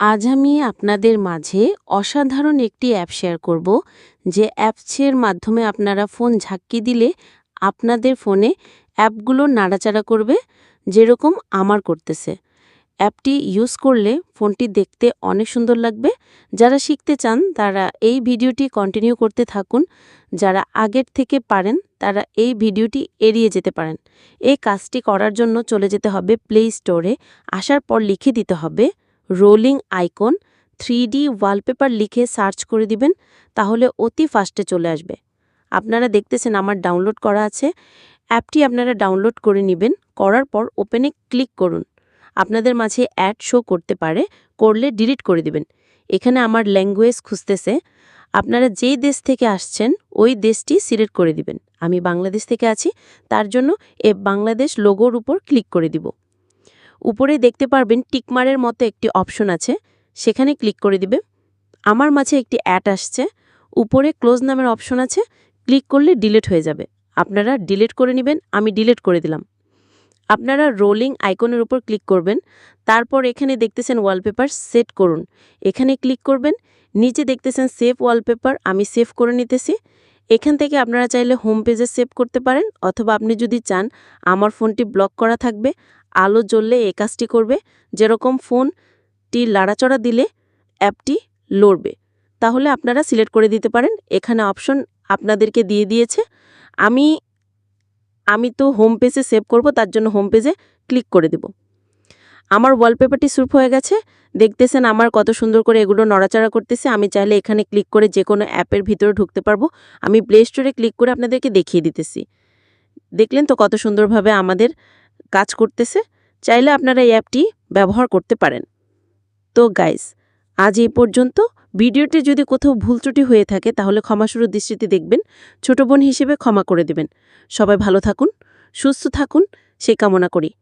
আজ আমি আপনাদের মাঝে অসাধারণ একটি অ্যাপ শেয়ার করব, যে অ্যাপসের মাধ্যমে আপনারা ফোন ঝাঁকি দিলে আপনাদের ফোনে অ্যাপগুলো নাড়াচাড়া করবে, যেরকম আমার করতেছে। অ্যাপটি ইউজ করলে ফোনটি দেখতে অনেক সুন্দর লাগবে। যারা শিখতে চান, তারা এই ভিডিওটি কন্টিনিউ করতে থাকুন। যারা আগের থেকে পারেন, তারা এই ভিডিওটি এড়িয়ে যেতে পারেন। এই কাজটি করার জন্য চলে যেতে হবে প্লে স্টোরে আসার পর লিখে দিতে হবে রোলিং আইকন থ্রি ওয়ালপেপার লিখে সার্চ করে দিবেন, তাহলে অতি ফাস্টে চলে আসবে। আপনারা দেখতেছেন আমার ডাউনলোড করা আছে। অ্যাপটি আপনারা ডাউনলোড করে নেবেন, করার পর ওপেনে ক্লিক করুন। আপনাদের মাঝে অ্যাড শো করতে পারে, করলে ডিলিট করে দিবেন। এখানে আমার ল্যাঙ্গুয়েজ খুঁজতেছে। আপনারা যেই দেশ থেকে আসছেন, ওই দেশটি সিলেক্ট করে দিবেন। আমি বাংলাদেশ থেকে আছি, তার জন্য এ বাংলাদেশ লোগোর উপর ক্লিক করে দিব। উপরে দেখতে পারবেন টিকমারের মতো একটি অপশন আছে। সেখানে ক্লিক করে দিবে। আমার মাঝে একটি অ্যাড আসছে। উপরে ক্লোজ নামের অপশন আছে। ক্লিক করলে ডিলিট হয়ে যাবে। আপনারা ডিলিট করে নেবেন, আমি ডিলিট করে দিলাম। আপনারা রোলিং আইকনের উপর ক্লিক করবেন। তারপর এখানে দেখতেছেন ওয়ালপেপার সেট করুন। এখানে ক্লিক করবেন। নিচে দেখতেছেন সেভ ওয়ালপেপার, আমি সেভ করে নিতেছি। এখান থেকে আপনারা চাইলে হোম পেজে সেভ করতে পারেন, অথবা আপনি যদি চান, আমার ফোনটি ব্লক করা থাকবে, আলো জ্বললে এ কাজটি করবে। যেরকম ফোনটি লাড়াচড়া দিলে অ্যাপটি লড়বে। তাহলে আপনারা সিলেক্ট করে দিতে পারেন। এখানে অপশন আপনাদেরকে দিয়ে দিয়েছে। আমি আমি তো হোম পেজে সেভ করব, তার জন্য হোম পেজে ক্লিক করে দেব। আমার ওয়ালপেপারটি সুপ হয়ে গেছে। দেখতেছেন আমার কত সুন্দর করে এগুলো নড়াচড়া করতেছে। আমি চাইলে এখানে ক্লিক করে যে কোনো অ্যাপের ভিতরে ঢুকতে পারব। আমি প্লে স্টোরে ক্লিক করে আপনাদেরকে দেখিয়ে দিতেছি। দেখলেন তো কত সুন্দরভাবে আমাদের কাজ করতেছে। চাইলে আপনারা এই অ্যাপটি ব্যবহার করতে পারেন। তো গাইস আজ এই পর্যন্ত। ভিডিওটি যদি কোথাও ভুল ত্রুটি হয়ে থাকে, তাহলে ক্ষমাসুর দৃষ্টিতে দেখবেন। ছোট বোন হিসেবে ক্ষমা করে দেবেন। সবাই ভালো থাকুন, সুস্থ থাকুন সেই কামনা করি।